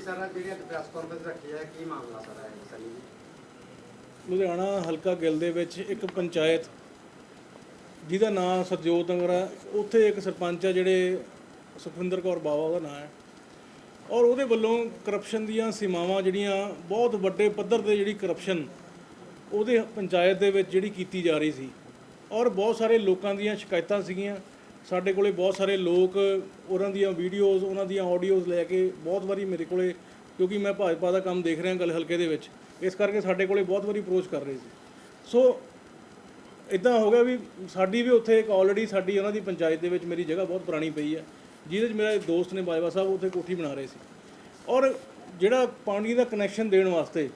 Sir, ਜਿਹੜੀ ਅੱਜ press conference ਰੱਖੀ ਹੈ, ਕੀ ਮਾਮਲਾ ਸਰ ਹੈ, ਸਨੀ ਜੀ? ਲੁਧਿਆਣਾ ਹਲਕਾ ਗਿੱਲ ਦੇ ਵਿੱਚ ਇੱਕ ਪੰਚਾਇਤ ਜਿਹਦਾ ਨਾਮ ਸਰਜੋਤ ਨਗਰ ਹੈ। ਉੱਥੇ ਇੱਕ ਸਰਪੰਚ ਹੈ ਜਿਹੜੇ ਸੁਖਵਿੰਦਰ ਕੌਰ ਬਾਵਾ ਉਹਦਾ ਨਾਮ ਹੈ। ਔਰ ਉਹਦੇ ਵੱਲੋਂ ਕਰਪਸ਼ਨ ਦੀਆਂ ਸੀਮਾਵਾਂ ਜਿਹੜੀਆਂ ਬਹੁਤ ਵੱਡੇ ਪੱਧਰ ਤੇ ਜਿਹੜੀ ਕਰਪਸ਼ਨ ਉਹਦੇ ਪੰਚਾਇਤ ਦੇ ਵਿੱਚ ਜਿਹੜੀ ਕੀਤੀ ਜਾ ਰਹੀ ਸੀ। ਔਰ ਬਹੁਤ ਸਾਰੇ ਲੋਕਾਂ ਦੀਆਂ ਸ਼ਿਕਾਇਤਾਂ ਸੀਗੀਆਂ। ਸਾਡੇ ਕੋਲੇ ਬਹੁਤ ਸਾਰੇ ਲੋਕ ਉਹਨਾਂ ਦੀਆਂ ਵੀਡੀਓਜ਼ ਉਹਨਾਂ ਦੀਆਂ ਆਡੀਓਜ਼ ਲੈ ਕੇ ਬਹੁਤ ਵਾਰੀ ਮੇਰੇ ਕੋਲੇ, ਕਿਉਂਕਿ ਮੈਂ ਭਾਜਪਾ ਦਾ ਕੰਮ ਦੇਖ ਰਿਹਾ ਗੱਲ ਹਲਕੇ ਦੇ ਵਿੱਚ, ਇਸ ਕਰਕੇ ਸਾਡੇ ਕੋਲੇ ਬਹੁਤ ਵਾਰੀ ਅਪਰੋਚ ਕਰ ਰਹੇ ਸੀ। ਸੋ ਇਦਾਂ ਹੋ ਗਿਆ ਵੀ ਸਾਡੀ ਵੀ ਉੱਥੇ ਇੱਕ ਆਲਰੇਡੀ ਸਾਡੀ ਉਹਨਾਂ ਦੀ ਪੰਚਾਇਤ ਦੇ ਵਿੱਚ ਮੇਰੀ ਜਗ੍ਹਾ ਬਹੁਤ ਪੁਰਾਣੀ ਪਈ ਹੈ, ਜਿਹਦੇ 'ਚ ਮੇਰਾ ਦੋਸਤ ਨੇ ਬਾਜਵਾ ਸਾਹਿਬ ਉੱਥੇ ਕੋਠੀ ਬਣਾ ਰਹੇ ਸੀ। ਔਰ ਜਿਹੜਾ ਪਾਣੀ ਦਾ ਕਨੈਕਸ਼ਨ ਦੇਣ ਵਾਸਤੇ,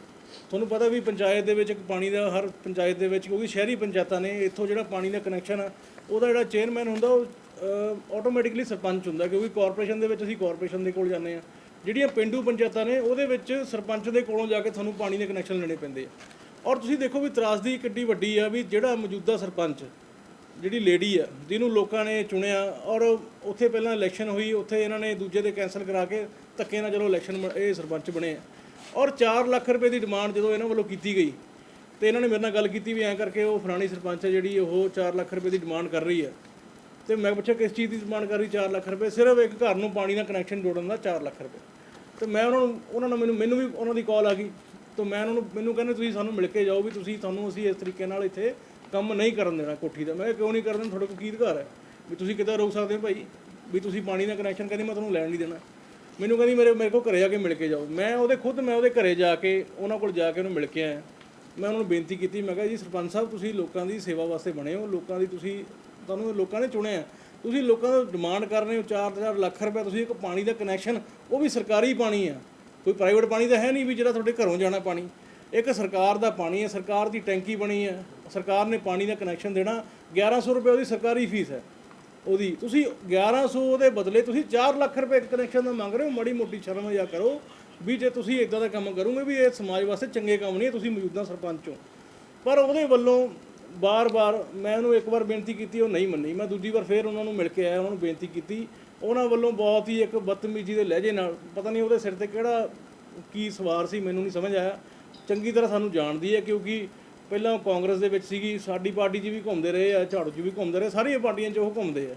ਤੁਹਾਨੂੰ ਪਤਾ ਵੀ ਪੰਚਾਇਤ ਦੇ ਵਿੱਚ ਇੱਕ ਪਾਣੀ ਦਾ ਹਰ ਪੰਚਾਇਤ ਦੇ ਵਿੱਚ, ਕਿਉਂਕਿ ਸ਼ਹਿਰੀ ਪੰਚਾਇਤਾਂ ਨੇ, ਇੱਥੋਂ ਜਿਹੜਾ ਪਾਣੀ ਦਾ ਕਨੈਕਸ਼ਨ ਆ ਉਹਦਾ ਜਿਹੜਾ ਚੇਅਰਮੈਨ ਹੁੰਦਾ, ਉਹ ਆਟੋਮੈਟਿਕਲੀ ਸਰਪੰਚ ਹੁੰਦਾ, ਕਿਉਂਕਿ ਕਾਰਪੋਰੇਸ਼ਨ ਦੇ ਵਿੱਚ ਅਸੀਂ ਕਾਰਪੋਰੇਸ਼ਨ ਦੇ ਕੋਲ ਜਾਂਦੇ ਆ ਜਿਹੜੀਆਂ ਪਿੰਡੂ ਪੰਚਾਇਤਾਂ ਨੇ, ਉਹਦੇ ਵਿੱਚ ਸਰਪੰਚ ਦੇ ਕੋਲੋਂ ਜਾ ਕੇ ਤੁਹਾਨੂੰ ਪਾਣੀ ਦੇ ਕਨੈਕਸ਼ਨ ਲੈਣੇ ਪੈਂਦੇ ਆ। ਔਰ ਤੁਸੀਂ ਦੇਖੋ ਵੀ ਤਰਾਸਦੀ ਕਿੱਡੀ ਵੱਡੀ ਆ ਵੀ ਜਿਹੜਾ ਮੌਜੂਦਾ ਸਰਪੰਚ, ਜਿਹੜੀ ਲੇਡੀ ਆ, ਜਿਹਨੂੰ ਲੋਕਾਂ ਨੇ ਚੁਣਿਆ, ਔਰ ਉੱਥੇ ਪਹਿਲਾਂ ਇਲੈਕਸ਼ਨ ਹੋਈ, ਉੱਥੇ ਇਹਨਾਂ ਨੇ ਦੂਜੇ ਦੇ ਕੈਨਸਲ ਕਰਾ ਕੇ ਧੱਕੇ ਨਾਲ ਚਲੋ ਇਲੈਕਸ਼ਨ ਇਹ ਸਰਪੰਚ ਬਣੇ ਔਰ 4 ਲੱਖ ਰੁਪਏ ਦੀ ਡਿਮਾਂਡ ਜਦੋਂ ਇਹਨਾਂ ਵੱਲੋਂ ਕੀਤੀ ਗਈ ਤੇ ਇਹਨਾਂ ਨੇ ਮੇਰੇ ਨਾਲ ਗੱਲ ਕੀਤੀ ਵੀ ਐਂ ਕਰਕੇ ਉਹ ਫਲਾਣੀ ਸਰਪੰਚ ਹੈ ਜਿਹੜੀ ਉਹ 4 ਲੱਖ ਰੁਪਏ ਦੀ ਡਿਮਾਂਡ ਕਰ ਰਹੀ ਹੈ। ਤੇ ਮੈਂ ਪੁੱਛਿਆ ਕਿਸ ਚੀਜ਼ ਦੀ ਡਿਮਾਂਡ ਕਰ ਰਹੀ 4 ਲੱਖ ਰੁਪਏ? ਸਿਰਫ ਇੱਕ ਘਰ ਨੂੰ ਪਾਣੀ ਦਾ ਕਨੈਕਸ਼ਨ ਜੋੜਨ ਦਾ 4 ਲੱਖ ਰੁਪਏ। ਤੇ ਮੈਂ ਉਹਨਾਂ ਨੂੰ ਉਹਨਾਂ ਨੂੰ ਮੈਨੂੰ ਮੈਨੂੰ ਵੀ ਉਹਨਾਂ ਦੀ ਕਾਲ ਆ ਗਈ। ਤਾਂ ਮੈਂ ਉਹਨਾਂ ਨੂੰ ਮੈਨੂੰ ਕਹਿੰਦੇ ਤੁਸੀਂ ਸਾਨੂੰ ਮਿਲ ਕੇ ਜਾਓ ਵੀ ਤੁਸੀਂ ਤੁਹਾਨੂੰ ਅਸੀਂ ਇਸ ਤਰੀਕੇ ਨਾਲ ਇੱਥੇ ਕੰਮ ਨਹੀਂ ਕਰਨ ਦੇਣਾ ਕੋਠੀ ਦਾ। ਮੈਂ ਕਿਹਾ, ਕਿਉਂ ਨਹੀਂ ਕਰਨ ਦੇਣਾ? ਤੁਹਾਡੇ ਕੋਲ ਕੀ ਅਧਿਕਾਰ ਹੈ? ਵੀ ਤੁਸੀਂ ਕਿੱਦਾਂ ਰੋਕ ਸਕਦੇ ਹੋ ਭਾਈ? ਵੀ ਤੁਸੀਂ ਪਾਣੀ ਦਾ ਕਨੈਕਸ਼ਨ ਕਹਿੰਦੀ ਮੈਂ ਤੁਹਾਨੂੰ ਲੈਣ ਨਹੀਂ ਦੇਣਾ। ਮੈਨੂੰ ਕਹਿੰਦੀ ਮੇਰੇ ਮੇਰੇ ਕੋਲ ਘਰੇ ਜਾ ਕੇ ਮਿਲ ਕੇ ਜਾਓ। ਮੈਂ ਉਹਦੇ ਖੁਦ ਮੈਂ ਉਹਦੇ ਘਰੇ ਜਾ ਕੇ ਉਹਨਾਂ ਕੋਲ ਜਾ ਕੇ ਉਹਨੂੰ ਮਿਲ ਕੇ ਆਇਆ। ਮੈਂ ਉਹਨਾਂ ਨੂੰ ਬੇਨਤੀ ਕੀਤੀ, ਮੈਂ ਕਿਹਾ ਜੀ ਸਰਪੰਚ ਸਾਹਿਬ, ਤੁਸੀਂ ਲੋਕਾਂ ਦੀ ਸੇਵਾ ਵਾਸਤੇ ਬਣੇ ਹੋ, ਲੋਕਾਂ ਦੀ ਤੁਸੀਂ, ਤੁਹਾਨੂੰ ਲੋਕਾਂ ਨੇ ਚੁਣਿਆ। ਤੁਸੀਂ ਲੋਕਾਂ ਤੋਂ ਡਿਮਾਂਡ ਕਰ ਰਹੇ ਹੋ 4-4 ਲੱਖ ਰੁਪਏ, ਤੁਸੀਂ ਇੱਕ ਪਾਣੀ ਦਾ ਕਨੈਕਸ਼ਨ ਉਹ ਵੀ ਸਰਕਾਰੀ ਪਾਣੀ ਆ। ਕੋਈ ਪ੍ਰਾਈਵੇਟ ਪਾਣੀ ਤਾਂ ਹੈ ਨਹੀਂ ਵੀ ਜਿਹੜਾ ਤੁਹਾਡੇ ਘਰੋਂ ਜਾਣਾ ਪਾਣੀ। ਇੱਕ ਸਰਕਾਰ ਦਾ ਪਾਣੀ ਹੈ, ਸਰਕਾਰ ਦੀ ਟੈਂਕੀ ਬਣੀ ਹੈ, ਸਰਕਾਰ ਨੇ ਪਾਣੀ ਦਾ ਕਨੈਕਸ਼ਨ ਦੇਣਾ 1100 ਰੁਪਏ ਉਹਦੀ ਸਰਕਾਰੀ ਫੀਸ ਹੈ। ਉਹਦੀ। ਤੁਸੀਂ 1100 ਦੇ ਬਦਲੇ ਤੁਸੀਂ 4 ਲੱਖ ਰੁਪਏ ਇੱਕ ਕਨੈਕਸ਼ਨ ਦਾ ਮੰਗ ਰਹੇ ਹੋ, ਮਾੜੀ ਮੋਟੀ ਸ਼ਰਮ ਜਾਂ ਕਰੋ ਵੀ ਜੇ ਤੁਸੀਂ ਇਦਾਂ ਦਾ ਕੰਮ ਕਰੋਗੇ ਵੀ ਇਹ ਸਮਾਜ ਵਾਸਤੇ ਚੰਗੇ ਕੰਮ ਨਹੀਂ ਤੁਸੀਂ ਮੌਜੂਦਾ ਸਰਪੰਚ ਹੋ। ਪਰ ਉਹਦੇ ਵੱਲੋਂ ਬਾਰ-ਬਾਰ ਮੈਂ ਉਹਨੂੰ ਇੱਕ ਵਾਰ ਬੇਨਤੀ ਕੀਤੀ, ਉਹ ਨਹੀਂ ਮੰਨੀ। ਮੈਂ ਦੂਜੀ ਵਾਰ ਫੇਰ ਉਹਨਾਂ ਨੂੰ ਮਿਲ ਕੇ ਆਇਆ, ਉਹਨਾਂ ਨੂੰ ਬੇਨਤੀ ਕੀਤੀ। ਉਹਨਾਂ ਵੱਲੋਂ ਬਹੁਤ ਹੀ ਇੱਕ ਬਦਤਮੀਜ਼ੀ ਦੇ ਲਹਿਜੇ ਨਾਲ, ਪਤਾ ਨਹੀਂ ਉਹਦੇ ਸਿਰ ਤੇ ਕਿਹੜਾ ਕੀ ਸਵਾਰ ਸੀ, ਮੈਨੂੰ ਨਹੀਂ ਸਮਝ ਆਇਆ। ਚੰਗੀ ਤਰ੍ਹਾਂ ਸਾਨੂੰ ਜਾਣਦੀ ਹੈ ਕਿਉਂਕਿ ਪਹਿਲਾਂ ਉਹ ਕਾਂਗਰਸ ਦੇ ਵਿੱਚ ਸੀਗੀ, ਸਾਡੀ ਪਾਰਟੀ 'ਚ ਵੀ ਘੁੰਮਦੇ ਰਹੇ ਆ, ਝਾੜੂ 'ਚ ਵੀ ਘੁੰਮਦੇ ਰਹੇ, ਸਾਰੀਆਂ ਪਾਰਟੀਆਂ 'ਚ ਉਹ ਘੁੰਮਦੇ ਆ।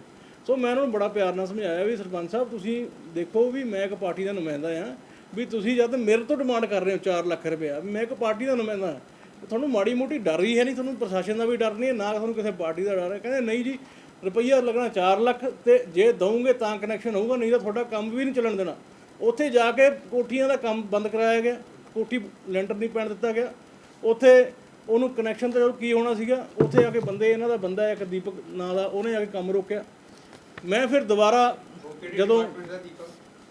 ਸੋ ਮੈਂ ਉਹਨਾਂ ਨੂੰ ਬੜਾ ਪਿਆਰ ਨਾਲ ਸਮਝਾਇਆ ਵੀ ਸਰਪੰਚ ਸਾਹਿਬ, ਤੁਸੀਂ ਦੇਖੋ ਵੀ ਮੈਂ ਇੱਕ ਪਾਰਟੀ ਦਾ ਨੁਮਾਇੰਦਾ ਆ, ਵੀ ਤੁਸੀਂ ਜਦ ਮੇਰੇ ਤੋਂ ਡਿਮਾਂਡ ਕਰ ਰਹੇ ਹੋ 4 ਲੱਖ ਰੁਪਇਆ, ਵੀ ਮੈਂ ਇੱਕ ਪਾਰਟੀ ਦਾ ਨੁਮਾਇੰਦਾ ਹਾਂ। ਤੁਹਾਨੂੰ ਮਾੜੀ ਮੋਟੀ ਡਰ ਹੀ ਹੈ ਨਹੀਂ, ਤੁਹਾਨੂੰ ਪ੍ਰਸ਼ਾਸਨ ਦਾ ਵੀ ਡਰ ਨਹੀਂ ਹੈ, ਨਾ ਤੁਹਾਨੂੰ ਕਿਸੇ ਪਾਰਟੀ ਦਾ ਡਰ ਹੈ। ਕਹਿੰਦੇ ਨਹੀਂ ਜੀ, ਰੁਪਈਆ ਲੱਗਣਾ 4 ਲੱਖ ਤੇ ਜੇ ਦਵੋਗੇ ਤਾਂ ਕਨੈਕਸ਼ਨ ਹੋਊਗਾ, ਨਹੀਂ ਤਾਂ ਤੁਹਾਡਾ ਕੰਮ ਵੀ ਨਹੀਂ ਚੱਲਣ ਦੇਣਾ। ਉੱਥੇ ਜਾ ਕੇ ਕੋਠੀਆਂ ਦਾ ਕੰਮ ਬੰਦ ਕਰਾਇਆ ਗਿਆ, ਕੋਠੀ ਲੈਂਟਰ ਨਹੀਂ ਪੈਣ ਦਿੱਤਾ ਗਿਆ। ਉੱਥੇ ਉਹਨੂੰ ਕਨੈਕਸ਼ਨ ਤੇ ਕੀ ਹੋਣਾ ਸੀਗਾ, ਉੱਥੇ ਆ ਕੇ ਬੰਦੇ, ਇਹਨਾਂ ਦਾ ਬੰਦਾ ਹੈ ਇੱਕ ਦੀਪਕ ਨਾਂ ਦਾ, ਉਹਨੇ ਆ ਕੇ ਕੰਮ ਰੋਕਿਆ। ਮੈਂ ਫਿਰ ਦੁਬਾਰਾ ਜਦੋਂ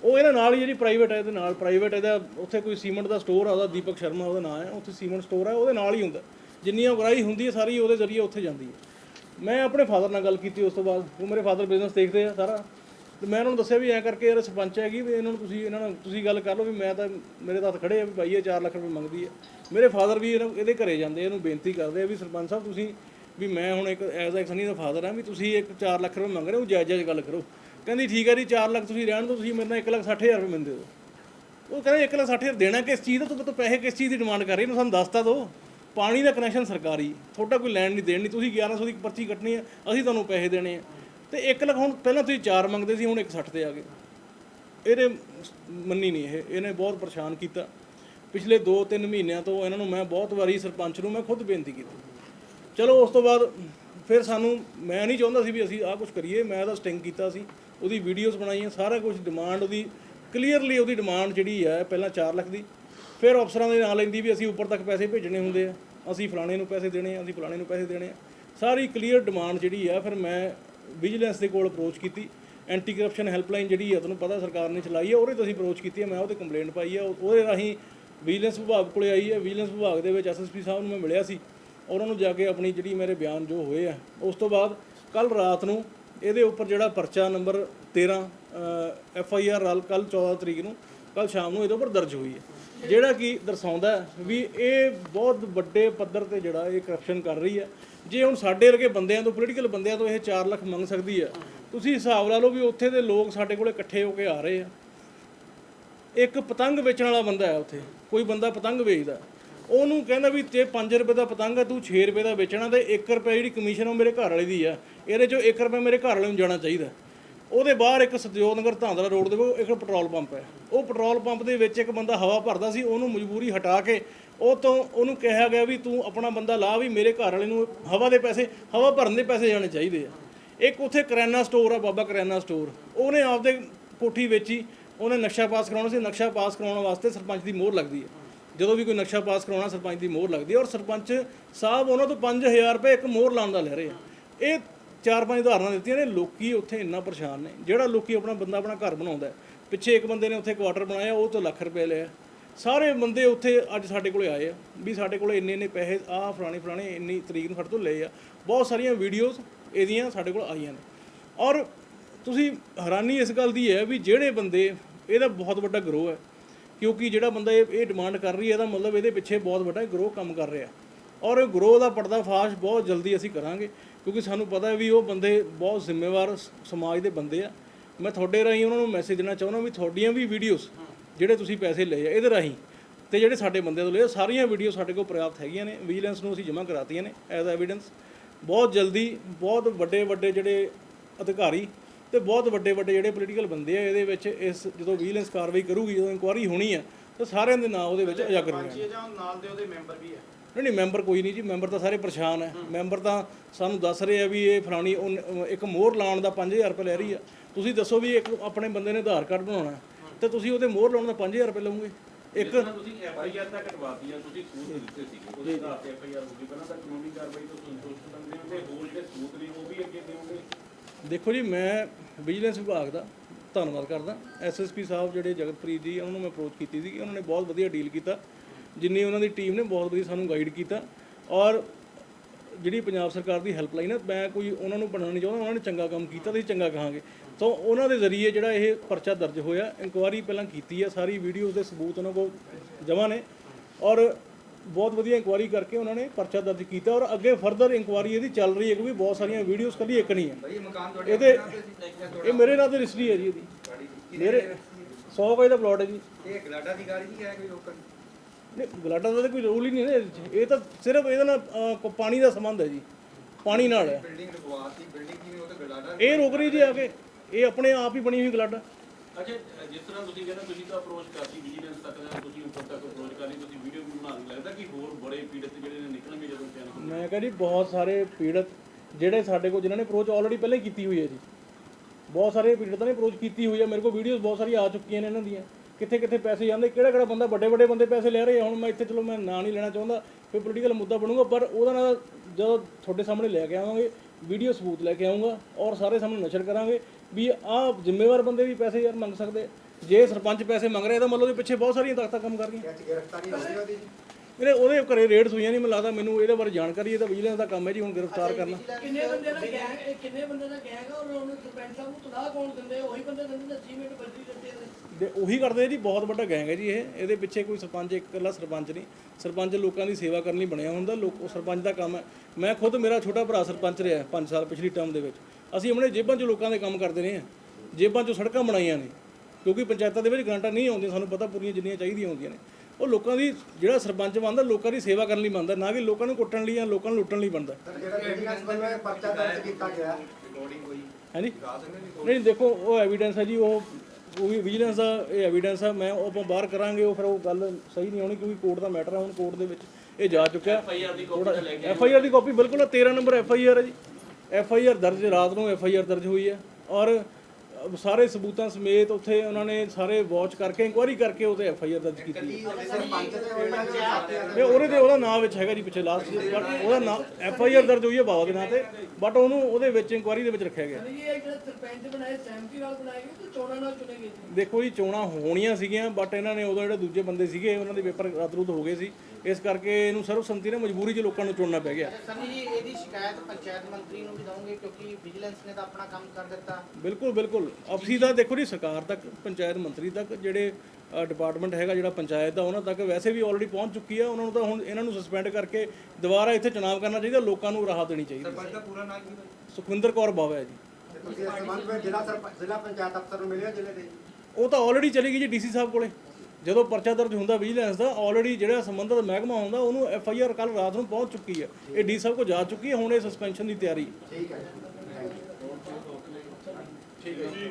ਉਹ ਇਹਨਾਂ ਨਾਲ ਹੀ ਜਿਹੜੀ ਪ੍ਰਾਈਵੇਟ ਹੈ ਇਹਦੇ ਨਾਲ ਪ੍ਰਾਈਵੇਟ ਇਹਦਾ ਉੱਥੇ ਕੋਈ ਸੀਮੈਂਟ ਦਾ ਸਟੋਰ ਆ, ਉਹਦਾ ਦੀਪਕ ਸ਼ਰਮਾ ਉਹਦਾ ਨਾਂ ਹੈ ਉੱਥੇ ਸੀਮੈਂਟ ਸਟੋਰ ਹੈ ਉਹਦੇ ਨਾਲ ਹੀ ਹੁੰਦਾ। ਜਿੰਨੀ ਉਗਰਾਈ ਹੁੰਦੀ ਹੈ ਸਾਰੀ ਉਹਦੇ ਜ਼ਰੀਏ ਉੱਥੇ ਜਾਂਦੀ ਹੈ ਮੈਂ ਆਪਣੇ ਫਾਦਰ ਨਾਲ ਗੱਲ ਕੀਤੀ ਉਸ ਤੋਂ ਬਾਅਦ, ਉਹ ਮੇਰੇ ਫਾਦਰ ਬਿਜ਼ਨਸ ਦੇਖਦੇ ਆ ਸਾਰਾ। ਤੇ ਮੈਂ ਉਹਨਾਂ ਨੂੰ ਦੱਸਿਆ ਵੀ ਐਂ ਕਰਕੇ ਯਾਰ ਸਰਪੰਚ ਹੈਗੀ ਵੀ ਇਹਨਾਂ ਨੂੰ ਤੁਸੀਂ ਇਹਨਾਂ ਨਾਲ ਤੁਸੀਂ ਗੱਲ ਕਰ ਲਓ ਵੀ ਮੈਂ ਤਾਂ ਮੇਰੇ ਤਾਂ ਹੱਥ ਖੜੇ ਆ ਵੀ ਭਾਈ ਇਹ 4 ਲੱਖ ਰੁਪਏ ਮੰਗਦੀ ਹੈ ਮੇਰੇ ਫਾਦਰ ਵੀ ਇਹਨੂੰ- ਇਹਦੇ ਘਰੇ ਜਾਂਦੇ ਆ, ਇਹਨੂੰ ਬੇਨਤੀ ਕਰਦੇ ਆ ਵੀ ਸਰਪੰਚ ਸਾਹਿਬ ਤੁਸੀਂ ਵੀ ਮੈਂ ਹੁਣ ਇੱਕ ਐਜ਼ ਅ ਸਨੀ ਦਾ ਫਾਦਰ ਆ ਵੀ ਤੁਸੀਂ ਇੱਕ 4 ਲੱਖ ਰੁਪਏ ਮੰਗ ਰਹੇ ਹੋ ਜਾਇਜ਼ ਜਾਇਜ਼ ਗੱਲ ਕਰੋ। ਕਹਿੰਦੀ ਠੀਕ ਆ ਜੀ 4 ਲੱਖ ਤੁਸੀਂ ਰਹਿਣ ਦਿਓ ਤੁਸੀਂ ਮੇਰੇ ਨਾਲ 1 ਲੱਖ 60 ਹਜ਼ਾਰ ਰੁਪਏ ਮੈਨੂੰ ਦੇ ਦਿਓ। ਉਹ ਕਹਿੰਦੇ 1 ਲੱਖ 60 ਹਜ਼ਾਰ ਦੇਣਾ ਕਿਸ ਚੀਜ਼ ਦਾ? ਤੂੰ ਤੂੰ ਪੈਸੇ ਕਿਸ ਚੀਜ਼ ਦੀ ਡਿਮਾਂਡ ਕਰ ਰਹੀ ਨੂੰ ਸਾਨੂੰ ਦੱਸ ਤਾਂ ਦਿਓ ਪਾਣੀ ਦਾ ਕਨੈਕਸ਼ਨ ਸਰਕਾਰੀ। ਤੁਹਾਡਾ ਕੋਈ ਲੈਣ ਨਹੀਂ ਦੇਣ ਨਹੀਂ ਤੁਸੀਂ 1100 ਦੀ ਪਰਚੀ ਕੱਟਣੀ ਹੈ ਅਸੀਂ ਤੁਹਾਨੂੰ ਪੈਸੇ ਦੇਣੇ ਆ। ਤੇ 1 ਲੱਖ ਹੁਣ ਪਹਿਲਾਂ ਤੁਸੀਂ 4 ਮੰਗਦੇ ਸੀ, ਹੁਣ 160 ਤੇ ਆ ਗਏ। ਇਹਦੇ ਮੰਨੀ ਨਹੀਂ ਇਹ, ਇਹਨੇ ਬਹੁਤ ਪਰੇਸ਼ਾਨ ਕੀਤਾ। ਪਿਛਲੇ 2-3 ਮਹੀਨਿਆਂ ਤੋਂ ਇਹਨਾਂ ਨੂੰ ਮੈਂ ਬਹੁਤ ਵਾਰੀ ਸਰਪੰਚ ਨੂੰ ਮੈਂ ਖੁਦ ਬੇਨਤੀ ਕੀਤੀ। ਚਲੋ, ਉਸ ਤੋਂ ਬਾਅਦ ਫਿਰ ਸਾਨੂੰ, ਮੈਂ ਨਹੀਂ ਚਾਹੁੰਦਾ ਸੀ ਵੀ ਅਸੀਂ ਆਹ ਕੁਝ ਕਰੀਏ, ਮੈਂ ਤਾਂ ਸਟਿੰਗ ਕੀਤਾ ਸੀ। ਉਹਦੀ ਵੀਡੀਓਜ਼ ਬਣਾਈਆਂ, ਸਾਰਾ ਕੁਝ ਡਿਮਾਂਡ ਉਹਦੀ ਕਲੀਅਰਲੀ ਉਹਦੀ ਡਿਮਾਂਡ ਜਿਹੜੀ ਹੈ ਪਹਿਲਾਂ 4 ਲੱਖ ਦੀ। ਫਿਰ ਅਫਸਰਾਂ ਦੇ ਨਾਲ ਲੈਂਦੀ ਵੀ ਅਸੀਂ ਉੱਪਰ ਤੱਕ ਪੈਸੇ ਭੇਜਣੇ ਹੁੰਦੇ ਆ। ਅਸੀਂ ਫਲਾਣੇ ਨੂੰ ਪੈਸੇ ਦੇਣੇ ਆ, ਅਸੀਂ ਫਲਾਣੇ ਨੂੰ ਪੈਸੇ ਦੇਣੇ ਆ। ਸਾਰੀ ਕਲੀਅਰ ਡਿਮਾਂਡ ਜਿਹੜੀ ਆ, ਫਿਰ ਮੈਂ ਵਿਜੀਲੈਂਸ ਦੇ ਕੋਲ ਅਪਰੋਚ ਕੀਤੀ ਐਂਟੀ ਕਰਪਸ਼ਨ ਹੈਲਪਲਾਈਨ ਜਿਹੜੀ ਆ, ਤੁਹਾਨੂੰ ਪਤਾ ਸਰਕਾਰ ਨੇ ਚਲਾਈ ਹੈ ਉਹਦੇ ਤੋਂ ਅਸੀਂ ਅਪਰੋਚ ਕੀਤੀ ਹੈ ਮੈਂ ਉਹਦੇ ਕੰਪਲੇਂਟ ਪਾਈ ਹੈ ਉਹਦੇ ਰਾਹੀਂ ਵਿਜੀਲੈਂਸ ਵਿਭਾਗ ਕੋਲੇ ਆਈ ਹੈ ਵਿਜੀਲੈਂਸ ਵਿਭਾਗ ਦੇ ਵਿੱਚ ਐਸਐਸਪੀ ਸਾਹਿਬ ਨੂੰ ਮੈਂ ਮਿਲਿਆ ਸੀ, ਉਹਨਾਂ ਨੂੰ ਜਾ ਕੇ ਆਪਣੀ ਜਿਹੜੀ ਮੇਰੇ ਬਿਆਨ ਜੋ ਹੋਏ ਆ, ਉਸ ਤੋਂ ਬਾਅਦ ਕੱਲ ਰਾਤ ਨੂੰ ਇਹਦੇ ਉੱਪਰ ਜਿਹੜਾ ਪਰਚਾ ਨੰਬਰ 13 ਐਫ ਆਈ ਆਰ ਰਲ ਕੱਲ 14 ਤਰੀਕ ਨੂੰ ਕੱਲ ਸ਼ਾਮ ਨੂੰ ਇਹਦੇ ਉੱਪਰ ਦਰਜ ਹੋਈ ਹੈ। ਜਿਹੜਾ ਕਿ ਦਰਸਾਉਂਦਾ ਵੀ ਇਹ ਬਹੁਤ ਵੱਡੇ ਪੱਧਰ ਤੇ ਜਿਹੜਾ ਇਹ ਕਰਪਸ਼ਨ ਕਰ ਰਹੀ ਹੈ। ਜੇ ਹੁਣ ਸਾਡੇ ਵਰਗੇ ਬੰਦਿਆਂ ਤੋਂ ਪੋਲੀਟੀਕਲ ਬੰਦਿਆਂ ਤੋਂ ਇਹ 4 ਲੱਖ ਮੰਗ ਸਕਦੀ ਹੈ, ਤੁਸੀਂ ਹਿਸਾਬ ਲਾ ਲਓ ਵੀ ਉੱਥੇ ਦੇ ਲੋਕ ਸਾਡੇ ਕੋਲੇ ਇਕੱਠੇ ਹੋ ਕੇ ਆ ਰਹੇ ਆ। ਇੱਕ ਪਤੰਗ ਵੇਚਣ ਵਾਲਾ ਬੰਦਾ ਹੈ ਉੱਥੇ, ਕੋਈ ਬੰਦਾ ਪਤੰਗ ਵੇਚਦਾ ਉਹਨੂੰ ਕਹਿੰਦਾ ਵੀ ਤੇ 5 ਰੁਪਏ ਦਾ ਪਤੰਗ ਹੈ ਤੂੰ 6 ਰੁਪਏ ਦਾ ਵੇਚਣਾ ਤੇ 1 ਰੁਪਏ ਜਿਹੜੀ ਕਮਿਸ਼ਨ ਉਹ ਮੇਰੇ ਘਰ ਵਾਲੇ ਦੀ ਆ। ਇਹਦੇ ਚੋਂ 1 ਰੁਪਏ ਮੇਰੇ ਘਰ ਵਾਲੇ ਨੂੰ ਜਾਣਾ ਚਾਹੀਦਾ। ਉਹਦੇ ਬਾਹਰ ਇੱਕ ਸਤਜੋਤ ਨਗਰ ਧਾਂਦਲਾ ਰੋਡ ਦੇ ਕੋਲ ਇੱਕ ਪੈਟਰੋਲ ਪੰਪ ਹੈ। ਉਹ ਪੈਟਰੋਲ ਪੰਪ ਦੇ ਵਿੱਚ ਇੱਕ ਬੰਦਾ ਹਵਾ ਭਰਦਾ ਸੀ, ਉਹਨੂੰ ਮਜਬੂਰੀ ਹਟਾ ਕੇ ਉਹ ਤੋਂ ਉਹਨੂੰ ਕਿਹਾ ਗਿਆ ਵੀ ਤੂੰ ਆਪਣਾ ਬੰਦਾ ਲਾ ਵੀ ਮੇਰੇ ਘਰ ਵਾਲੇ ਨੂੰ ਹਵਾ ਦੇ ਪੈਸੇ, ਹਵਾ ਭਰਨ ਦੇ ਪੈਸੇ ਜਾਣੇ ਚਾਹੀਦੇ ਆ। ਇੱਕ ਉੱਥੇ ਕਰਿਆਨਾ ਸਟੋਰ ਆ, ਬਾਬਾ ਕਰਿਆਨਾ ਸਟੋਰ। ਉਹਨੇ ਆਪਦੇ ਕੋਠੀ ਵੇਚੀ, ਉਹਨੇ ਨਕਸ਼ਾ ਪਾਸ ਕਰਾਉਣਾ ਸੀ। ਨਕਸ਼ਾ ਪਾਸ ਕਰਾਉਣ ਵਾਸਤੇ ਸਰਪੰਚ ਦੀ ਮੋਹਰ ਲੱਗਦੀ ਹੈ। ਜਦੋਂ ਵੀ ਕੋਈ ਨਕਸ਼ਾ ਪਾਸ ਕਰਾਉਣਾ, ਸਰਪੰਚ ਦੀ ਮੋਹਰ ਲੱਗਦੀ ਹੈ ਔਰ ਸਰਪੰਚ ਸਾਹਿਬ ਉਹਨਾਂ ਤੋਂ 5000 ਰੁਪਏ ਇੱਕ ਮੋਹਰ ਲਾਉਣ ਦਾ ਲੈ ਰਹੇ ਆ। ਇਹ ਚਾਰ ਪੰਜ ਉਦਾਹਰਨਾਂ ਦਿੱਤੀਆਂ ਨੇ, ਲੋਕੀ ਉੱਥੇ ਇੰਨਾ ਪਰੇਸ਼ਾਨ ਨੇ। ਜਿਹੜਾ ਲੋਕੀ ਆਪਣਾ ਬੰਦਾ ਆਪਣਾ ਘਰ ਬਣਾਉਂਦਾ ਪਿੱਛੇ ਇੱਕ ਬੰਦੇ ਨੇ ਉੱਥੇ ਕੁਆਟਰ ਬਣਾਇਆ, ਉਹ ਤੋਂ ਲੱਖ ਰੁਪਏ ਲਿਆ। ਸਾਰੇ ਬੰਦੇ ਉੱਥੇ ਅੱਜ ਸਾਡੇ ਕੋਲੇ ਆਏ ਆ, ਵੀ ਸਾਡੇ ਕੋਲੇ ਇੰਨੇ ਇੰਨੇ ਪੈਸੇ, ਆਹ ਫਲਾਣੇ ਫਲਾਣੇ ਇੰਨੀ ਤਰੀਕ ਨੂੰ ਸਾਡੇ ਤੋਂ ਲਏ ਆ। ਬਹੁਤ ਸਾਰੀਆਂ ਵੀਡੀਓਜ਼ ਇਹਦੀਆਂ ਸਾਡੇ ਕੋਲ ਆਈਆਂ ਨੇ। ਔਰ ਤੁਸੀਂ ਹੈਰਾਨੀ ਇਸ ਗੱਲ ਦੀ ਹੈ ਵੀ ਜਿਹੜੇ ਬੰਦੇ, ਇਹਦਾ ਬਹੁਤ ਵੱਡਾ ਗਰੋਹ ਹੈ। ਕਿਉਂਕਿ ਜਿਹੜਾ ਬੰਦਾ ਇਹ ਇਹ ਡਿਮਾਂਡ ਕਰ ਰਹੀ ਹੈ, ਇਹਦਾ ਮਤਲਬ ਇਹਦੇ ਪਿੱਛੇ ਬਹੁਤ ਵੱਡਾ ਗਰੋਹ ਕੰਮ ਕਰ ਰਿਹਾ। ਔਰ ਇਹ ਗਰੋਹ ਦਾ ਪਰਦਾਫਾਸ਼ ਬਹੁਤ ਜਲਦੀ ਅਸੀਂ ਕਰਾਂਗੇ, ਕਿਉਂਕਿ ਸਾਨੂੰ ਪਤਾ ਹੈ ਵੀ ਉਹ ਬੰਦੇ ਬਹੁਤ ਜ਼ਿੰਮੇਵਾਰ ਸਮਾਜ ਦੇ ਬੰਦੇ ਆ। ਮੈਂ ਤੁਹਾਡੇ ਰਾਹੀਂ ਉਹਨਾਂ ਨੂੰ ਮੈਸੇਜ ਦੇਣਾ ਚਾਹੁੰਦਾ ਵੀ ਤੁਹਾਡੀਆਂ ਵੀ ਵੀਡੀਓਜ਼ ਜਿਹੜੇ ਤੁਸੀਂ ਪੈਸੇ ਲਏ ਆ, ਇਹਦੇ ਰਾਹੀਂ ਤੇ ਜਿਹੜੇ ਸਾਡੇ ਬੰਦਿਆਂ ਤੋਂ ਲਏ ਸਾਰੀਆਂ ਵੀਡੀਓ ਸਾਡੇ ਕੋਲ ਪ੍ਰਾਪਤ ਹੈਗੀਆਂ ਨੇ ਵਿਜੀਲੈਂਸ ਨੂੰ ਅਸੀਂ ਜਮ੍ਹਾਂ ਕਰਾਤੀਆਂ ਨੇ ਐਜ਼ ਐਵੀਡੈਂਸ ਬਹੁਤ ਜਲਦੀ, ਬਹੁਤ ਵੱਡੇ ਵੱਡੇ ਜਿਹੜੇ ਅਧਿਕਾਰੀ ਤੇ ਬਹੁਤ ਵੱਡੇ ਵੱਡੇ ਜਿਹੜੇ ਪੋਲੀਟੀਕਲ ਬੰਦੇ ਆ, ਇਹਦੇ ਵਿੱਚ ਇਸ ਜਦੋਂ ਵਿਜੀਲੈਂਸ ਕਾਰਵਾਈ ਕਰੂਗੀ, ਜਦੋਂ ਇਨਕੁਆਰੀ ਹੋਣੀ ਆ, ਤਾਂ ਸਾਰਿਆਂ ਦੇ ਨਾਂ ਉਹਦੇ ਵਿੱਚ ਅਜਾਗਰ ਹੋਣਗੇ ਨਾਲ ਦੇ ਉਹਦੇ ਮੈਂਬਰ ਵੀ ਹੈ ਨਹੀਂ ਨਹੀਂ ਮੈਂਬਰ ਕੋਈ ਨਹੀਂ ਜੀ ਮੈਂਬਰ ਤਾਂ ਸਾਰੇ ਪਰੇਸ਼ਾਨ ਹੈ। ਮੈਂਬਰ ਤਾਂ ਸਾਨੂੰ ਦੱਸ ਰਹੇ ਆ ਵੀ ਇਹ ਫਲਾਣੀ ਉਨ- ਇੱਕ ਮੋਹਰ ਲਾਉਣ ਦਾ 5000 ਰੁਪਏ ਲੈ ਰਹੀ ਆ। ਤੁਸੀਂ ਦੱਸੋ ਵੀ ਇੱਕ ਆਪਣੇ ਬੰਦੇ ਨੇ ਆਧਾਰ ਕਾਰਡ ਬਣਾਉਣਾ ਹੈ, ਤੇ ਤੁਸੀਂ ਉਹਦੇ ਮੋਹਰ ਲਾਉਣ ਦਾ 5000 ਰੁਪਏ ਲਓਗੇ ਇੱਕ ਤੁਸੀਂ ਐਫ ਆਈ ਆਰ ਤਾਂ ਕਟਵਾਤੀ ਆ ਤੁਸੀਂ ਸੂਤ ਦਿੱਤੇ ਸੀਗੇ। ਉਹਦੇ ਆਧਾਰ ਤੇ ਐਫ ਆਈ ਆਰ ਹੋ ਗਈ ਪਹਿਲਾਂ ਤਾਂ ਕਾਨੂੰਨੀ ਕਾਰਵਾਈ ਤੋਂ ਸੰਤੁਸ਼ਟ ਬੰਦੇ ਹੋ ਤੇ ਹੋਰ ਜਿਹੜੇ ਸੂਤ ਨੇ ਉਹ ਵੀ ਅੱਗੇ ਦੇਵੋਗੇ? ਦੇਖੋ ਜੀ ਮੈਂ ਵਿਜੀਲੈਂਸ ਵਿਭਾਗ ਦਾ ਧੰਨਵਾਦ ਕਰਦਾ। ਐਸਐਸਪੀ ਸਾਹਿਬ ਜਿਹੜੇ ਜਗਤਪ੍ਰੀਤ ਜੀ ਉਹਨਾਂ ਨੂੰ ਮੈਂ ਅਪਰੋਚ ਕੀਤੀ ਸੀ ਉਹਨਾਂ ਨੇ ਬਹੁਤ ਵਧੀਆ ਡੀਲ ਕੀਤਾ। ਜਿੰਨੀ ਉਹਨਾਂ ਦੀ ਟੀਮ ਨੇ ਬਹੁਤ ਵਧੀਆ ਸਾਨੂੰ ਗਾਈਡ ਕੀਤਾ। ਔਰ ਜਿਹੜੀ ਪੰਜਾਬ ਸਰਕਾਰ ਦੀ ਹੈਲਪਲਾਈਨ ਹੈ ਮੈਂ ਕੋਈ ਉਹਨਾਂ ਨੂੰ ਬਣਾਉਣਾ ਨਹੀਂ ਚਾਹੁੰਦਾ ਉਹਨਾਂ ਨੇ ਚੰਗਾ ਕੰਮ ਕੀਤਾ ਤੇ ਚੰਗਾ ਕਹਾਂਗੇ। ਤਾਂ ਉਹਨਾਂ ਦੇ ਜ਼ਰੀਏ ਜਿਹੜਾ ਇਹ ਪਰਚਾ ਦਰਜ ਹੋਇਆ ਇਨਕੁਆਰੀ ਪਹਿਲਾਂ ਕੀਤੀ ਹੈ ਸਾਰੀ ਵੀਡੀਓਜ਼ ਦੇ ਸਬੂਤ ਉਹਨਾਂ ਕੋਲ ਜਮ੍ਹਾਂ ਨੇ। ਔਰ ਬਹੁਤ ਵਧੀਆ ਇਨਕੁਆਰੀ ਕਰਕੇ ਉਹਨਾਂ ਨੇ ਪਰਚਾ ਦਰਜ ਕੀਤਾ ਔਰ ਅੱਗੇ ਫਰਦਰ ਇਨਕੁਆਰੀ ਇਹਦੀ ਚੱਲ ਰਹੀ ਹੈ ਕਿਉਂਕਿ ਬਹੁਤ ਸਾਰੀਆਂ ਵੀਡੀਓਜ਼ ਕੱਲੀ ਇੱਕ ਨਹੀਂ ਹੈ ਬਈ ਮਕਾਨ ਤੁਹਾਡੇ ਇਹਦੇ ਇਹ ਮੇਰੇ ਨਾਲ ਤੇ ਰਜਿਸਟਰੀ ਹੈ ਜੀ ਇਹਦੀ। ਮੇਰੇ 100 ਗਜ ਦਾ ਪਲਾਟ ਹੈ ਜੀ। ਇਹ ਗਲਾਡਾ ਦੀ ਗਾੜੀ ਨਹੀਂ ਹੈ ਕੋਈ ਲੋਕਾਂ ਨਹੀਂ ਗਲਾਟਾ ਦਾ ਤਾਂ ਕੋਈ ਰੋਲ ਹੀ ਨਹੀਂ ਹੈ ਇਹਦੇ 'ਚ। ਇਹ ਤਾਂ ਸਿਰਫ ਇਹਦੇ ਨਾਲ ਅਹ, ਕੋ- ਪਾਣੀ ਦਾ ਸੰਬੰਧ ਹੈ ਜੀ। ਪਾਣੀ ਨਾਲ ਹੈ। ਬਿਲਡਿੰਗ ਰਖਵਾਤੀ ਬਿਲਡਿੰਗ ਕਿਵੇਂ ਉਹ ਤਾਂ ਗਲਾਡਾ ਇਹ ਰੋਕ ਰਹੀ ਜੀ ਆ ਕੇ। ਇਹ ਆਪਣੇ ਆਪ ਹੀ ਬਣੀ ਹੋਈ ਗਲਾਡਾ ਅੱਛਾ ਅ, ਜਿਸ ਤਰ੍ਹਾਂ ਤੁਸੀਂ ਕਹਿੰਦੇ ਤੁਸੀਂ ਤਾਂ ਅਪਰੋਚ ਕਰਤੀ ਵਿਜੀਲੈਂਸ ਤੱਕ ਜਾਂ ਤੁਸੀਂ ਉੱਪਰ ਤੱਕ ਅਪਰੋਚ ਕਰ ਲਈ ਤੁਸੀਂ ਵੀਡੀਓ ਬਣਾ ਲਈ। ਲੱਗਦਾ ਕਿ ਹੋਰ ਬੜੇ ਪੀੜਤ ਜਿਹੜੇ ਨੇ ਨਿਕਲਣਗੇ ਜਦੋਂ ਚੈਨਲ ਮੈਂ ਕਹਿੰਦੀ ਬਹੁਤ ਸਾਰੇ ਪੀੜਤ ਜਿਹੜੇ ਸਾਡੇ ਕੋਲ ਜਿਨ੍ਹਾਂ ਨੇ ਅਪਰੋਚ ਆਲਰੇਡੀ ਪਹਿਲਾਂ ਹੀ ਕੀਤੀ ਹੋਈ ਹੈ ਜੀ। ਬਹੁਤ ਸਾਰੇ ਪੀੜਤਾਂ ਨੇ ਅਪਰੋਚ ਕੀਤੀ ਹੋਈ ਹੈ। ਮੇਰੇ ਕੋਲ ਵੀਡੀਓਜ਼ ਬਹੁਤ ਸਾਰੀਆਂ ਆ ਚੁੱਕੀਆਂ ਨੇ ਇਹਨਾਂ ਦੀਆਂ। ਕਿੱਥੇ ਕਿੱਥੇ ਪੈਸੇ ਜਾਂਦੇ ਕਿਹੜਾ ਕਿਹੜਾ ਬੰਦਾ ਵੱਡੇ ਵੱਡੇ ਬੰਦੇ ਪੈਸੇ ਲੈ ਰਹੇ ਆ ਹੁਣ ਮੈਂ ਇੱਥੇ, ਚਲੋ ਮੈਂ ਨਾਂ ਨਹੀਂ ਲੈਣਾ ਚਾਹੁੰਦਾ, ਫਿਰ ਪੋਲੀਟੀਕਲ ਮੁੱਦਾ ਬਣੂਗਾ, ਪਰ ਉਹਦਾ ਨਾਲ ਜਦੋਂ ਤੁਹਾਡੇ ਸਾਹਮਣੇ ਲੈ ਕੇ ਆਵਾਂਗੇ ਵੀਡੀਓ ਸਬੂਤ ਲੈ ਕੇ ਆਉਂਗਾ ਔਰ ਸਾਰੇ ਸਾਹਮਣੇ ਨਸ਼ਰ ਕਰਾਂਗੇ, ਵੀ ਆਹ ਜ਼ਿੰਮੇਵਾਰ ਬੰਦੇ ਵੀ ਪੈਸੇ ਯਾਰ ਮੰਗ ਸਕਦੇ। ਜੇ ਸਰਪੰਚ ਪੈਸੇ ਮੰਗ ਰਿਹਾ ਤਾਂ ਮਤਲਬ ਉਹਦੇ ਪਿੱਛੇ ਬਹੁਤ ਸਾਰੀਆਂ ਤਾਕਤਾਂ ਕੰਮ ਕਰ ਰਹੀਆਂ ਕਿਆ ਗ੍ਰਿਫਤਾਰੀ ਹੋ ਉਹਦੀ। ਮੇਰੇ ਉਹਦੇ ਘਰੇ ਰੇਡ ਹੋਈਆਂ ਨਹੀਂ ਮੈਨੂੰ ਲੱਗਦਾ ਮੈਨੂੰ ਇਹਦੇ ਬਾਰੇ ਜਾਣਕਾਰੀ ਇਹ ਤਾਂ ਵਿਜੀਲੈਂਸ ਦਾ ਕੰਮ ਹੈ ਜੀ ਹੁਣ ਗ੍ਰਿਫਤਾਰ ਕਰਨਾ। ਕਿੰਨੇ ਬੰਦੇ ਦਾ ਗੈਂਗ ਇਹ ਕਿੰਨੇ ਬੰਦੇ ਦਾ ਗੈਂਗ ਆ? ਔਰ ਉਹਨੂੰ ਸਰਪੰਚ ਸਾਹਿਬ ਨੂੰ ਤਲਾਹ ਕੌਣ ਦਿੰਦੇ? ਉਹੀ ਬੰਦੇ ਦਿੰਦੇ ਨੇ 10 ਮਿੰਟ ਬਦਲੀ ਦਿੰਦੇ ਨੇ। ਦੇ ਉਹੀ ਕਰਦੇ ਆ ਜੀ ਬਹੁਤ ਵੱਡਾ ਗੈਂਗ ਹੈ ਜੀ ਇਹ। ਇਹਦੇ ਪਿੱਛੇ ਕੋਈ ਸਰਪੰਚ ਇੱਕ ਇਕੱਲਾ ਸਰਪੰਚ ਨਹੀਂ। ਸਰਪੰਚ ਲੋਕਾਂ ਦੀ ਸੇਵਾ ਕਰਨ ਲਈ ਬਣਿਆ ਹੁੰਦਾ ਲੋਕ ਉਹ ਸਰਪੰਚ ਦਾ ਕੰਮ ਹੈ। ਮੈਂ ਖੁਦ ਮੇਰਾ ਛੋਟਾ ਭਰਾ ਸਰਪੰਚ ਰਿਹਾ 5 ਸਾਲ ਪਿਛਲੀ ਟਰਮ ਦੇ ਵਿੱਚ। ਅਸੀਂ ਆਪਣੇ ਜੇਬਾਂ 'ਚ ਲੋਕਾਂ ਦੇ ਕੰਮ ਕਰਦੇ ਰਹੇ ਹਾਂ। ਜੇਬਾਂ 'ਚੋਂ ਸੜਕਾਂ ਬਣਾਈਆਂ ਨੇ। ਕਿਉਂਕਿ ਪੰਚਾਇਤਾਂ ਦੇ ਵਿੱਚ ਗ੍ਰਾਂਟਾਂ ਨਹੀਂ ਆਉਂਦੀਆਂ ਸਾਨੂੰ ਪਤਾ ਪੂਰੀਆਂ ਜਿੰਨੀਆਂ ਚਾਹੀਦੀਆਂ ਹੁੰਦੀਆਂ ਨੇ। ਉਹ ਲੋਕਾਂ ਦੀ ਜਿਹੜਾ ਸਰਪੰਚ ਬਣਦਾ ਲੋਕਾਂ ਦੀ ਸੇਵਾ ਕਰਨ ਲਈ ਬਣਦਾ ਨਾ ਕਿ ਲੋਕਾਂ ਨੂੰ ਕੁੱਟਣ ਲਈ ਜਾਂ ਲੋਕਾਂ ਨੂੰ ਲੁੱਟਣ ਲਈ ਬਣਦਾ। ਸਰ ਜਿਹੜਾ ਵਿਜੀਲੈਂਸ ਵੱਲੋਂ ਇਹ ਪਰਚਾ ਦਰਜ ਕੀਤਾ ਗਿਆ? ਰਿਕਾਰਡਿੰਗ ਹੋਈ ਹਾਂਜੀ ਨਹੀਂ ਦੇਖੋ ਉਹ ਐਵੀਡੈਂਸ ਹੈ ਜੀ ਉਹ ਉਹ ਵੀ ਵਿਜੀਲੈਂਸ ਦਾ ਇਹ ਐਵੀਡੈਂਸ ਹੈ ਮੈਂ ਉਹ ਆਪਾਂ ਬਾਹਰ ਕਰਾਂਗੇ ਉਹ ਫਿਰ ਉਹ ਗੱਲ ਸਹੀ ਨਹੀਂ ਹੋਣੀ ਕਿਉਂਕਿ ਕੋਰਟ ਦਾ ਮੈਟਰ ਹੈ ਹੁਣ ਕੋਰਟ ਦੇ ਵਿੱਚ ਇਹ ਜਾ ਚੁੱਕਿਆ। ਐਫ ਆਈ ਆਰ ਦੀ ਕਾਪੀ ਤਾਂ ਲੈ ਕੇ ਐਫ ਆਈ ਆਰ ਦੀ ਕਾਪੀ ਬਿਲਕੁਲ 13 ਨੰਬਰ ਐਫ ਆਈ ਆਰ ਹੈ ਜੀ। ਐਫ ਆਈ ਆਰ ਦਰਜ ਰਾਤ ਨੂੰ ਐਫ ਆਈ ਆਰ ਦਰਜ ਹੋਈ ਹੈ। ਔਰ ਸਾਰੇ ਸਬੂਤਾਂ ਸਮੇਤ ਉੱਥੇ ਉਹਨਾਂ ਨੇ ਸਾਰੇ ਵਾਚ ਕਰਕੇ ਇਨਕੁਆਇਰੀ ਕਰਕੇ ਉਹਤੇ ਐਫ ਆਈ ਆਰ ਦਰਜ ਕੀਤੀ ਤੇ ਉਹਦੇ ਤੇ ਉਹਦਾ ਨਾਮ ਵਿੱਚ ਹੈਗਾ ਜੀ ਪਿੱਛੇ ਲਾਸਟ ਉਹਦਾ ਨਾਮ ਐਫ ਆਈ ਆਰ ਦਰਜ ਹੋਈ ਹੈ ਬਾਬਾ ਦੇ ਨਾਂ ਤੇ ਬਟ ਉਹਨੂੰ ਉਹਦੇ ਵਿੱਚ ਇਨਕੁਆਇਰੀ ਦੇ ਵਿੱਚ ਰੱਖਿਆ ਗਿਆ। ਦੇਖੋ ਜੀ ਚੋਣਾਂ ਹੋਣੀਆਂ ਸੀਗੀਆਂ ਬਟ ਇਹਨਾਂ ਨੇ ਉਦੋਂ ਜਿਹੜੇ ਦੂਜੇ ਬੰਦੇ ਸੀਗੇ ਉਹਨਾਂ ਦੇ ਪੇਪਰ ਰੱਦ-ਰੁੱਦ ਹੋ ਗਏ ਸੀ। ਇਸ ਕਰਕੇ ਇਹਨੂੰ ਸਰਵਸੰਮਤੀ ਨਾਲ ਮਜਬੂਰੀ 'ਚ ਲੋਕਾਂ ਨੂੰ ਚੁਣਨਾ ਪੈ ਗਿਆ। ਸਨੀ ਜੀ ਇਹਦੀ ਸ਼ਿਕਾਇਤ ਪੰਚਾਇਤ ਮੰਤਰੀ ਨੂੰ ਵੀ ਦਵਾਂਗੇ ਕਿਉਂਕਿ ਵਿਜੀਲੈਂਸ ਨੇ ਤਾਂ ਆਪਣਾ ਕੰਮ ਕਰ ਦਿੱਤਾ। ਬਿਲਕੁਲ ਬਿਲਕੁਲ। ਅਫਸੀ ਦਾ ਦੇਖੋ ਜੀ ਸਰਕਾਰ ਤੱਕ ਪੰਚਾਇਤ ਮੰਤਰੀ ਤੱਕ ਜਿਹੜੇ ਡਿਪਾਰਟਮੈਂਟ ਹੈਗਾ ਜਿਹੜਾ ਪੰਚਾਇਤ ਦਾ ਉਹਨਾਂ ਤੱਕ ਵੈਸੇ ਵੀ ਆਲਰੇਡੀ ਪਹੁੰਚ ਚੁੱਕੀ ਆ। ਉਹਨਾਂ ਨੂੰ ਤਾਂ ਹੁਣ ਇਹਨਾਂ ਨੂੰ ਸਸਪੈਂਡ ਕਰਕੇ ਦੁਬਾਰਾ ਇੱਥੇ ਚੁਣਾਵ ਕਰਨਾ ਚਾਹੀਦਾ ਲੋਕਾਂ ਨੂੰ ਰਾਹਤ ਦੇਣੀ ਚਾਹੀਦੀ ਸਰਪੰਚ ਦਾ ਪੂਰਾ ਨਾਮ ਕੀ ਹੈ? ਸੁਖਵਿੰਦਰ ਕੌਰ ਬਾਵਾ ਹੈ ਜੀ। ਤੇ ਤੁਸੀਂ ਇਸ ਸੰਬੰਧ ਵਿੱਚ ਜ਼ਿਲ੍ਹਾ ਸਰਪੰਚ ਜ਼ਿਲ੍ਹਾ ਪੰਚਾਇਤ ਅਫਸਰ ਨੂੰ ਮਿਲਿਆ ਜ਼ਿਲ੍ਹੇ ਦੇ? ਉਹ ਤਾਂ ਆਲਰੇਡੀ ਚਲੀ ਗਈ ਜੀ ਡੀਸੀ ਸਾਹਿਬ ਕੋਲੇ। ਜਦੋਂ ਪਰਚਾ ਦਰਜ ਹੁੰਦਾ ਵਿਜੀਲੈਂਸ ਦਾ ਆਲਰੇਡੀ ਜਿਹੜਾ ਸੰਬੰਧਿਤ ਮਹਿਕਮਾ ਹੁੰਦਾ ਉਹਨੂੰ ਐਫ ਆਈ ਆਰ ਕੱਲ ਰਾਤ ਨੂੰ ਪਹੁੰਚ ਚੁੱਕੀ ਹੈ। ਇਹ ਡੀ ਸਾਹਿਬ ਕੋਲ ਜਾ ਚੁੱਕੀ ਹੈ ਹੁਣ ਇਹ ਸਸਪੈਂਸ਼ਨ ਦੀ ਤਿਆਰੀ ਠੀਕ ਹੈ ਥੈਂਕ ਯੂ ਠੀਕ ਹੈ ਜੀ।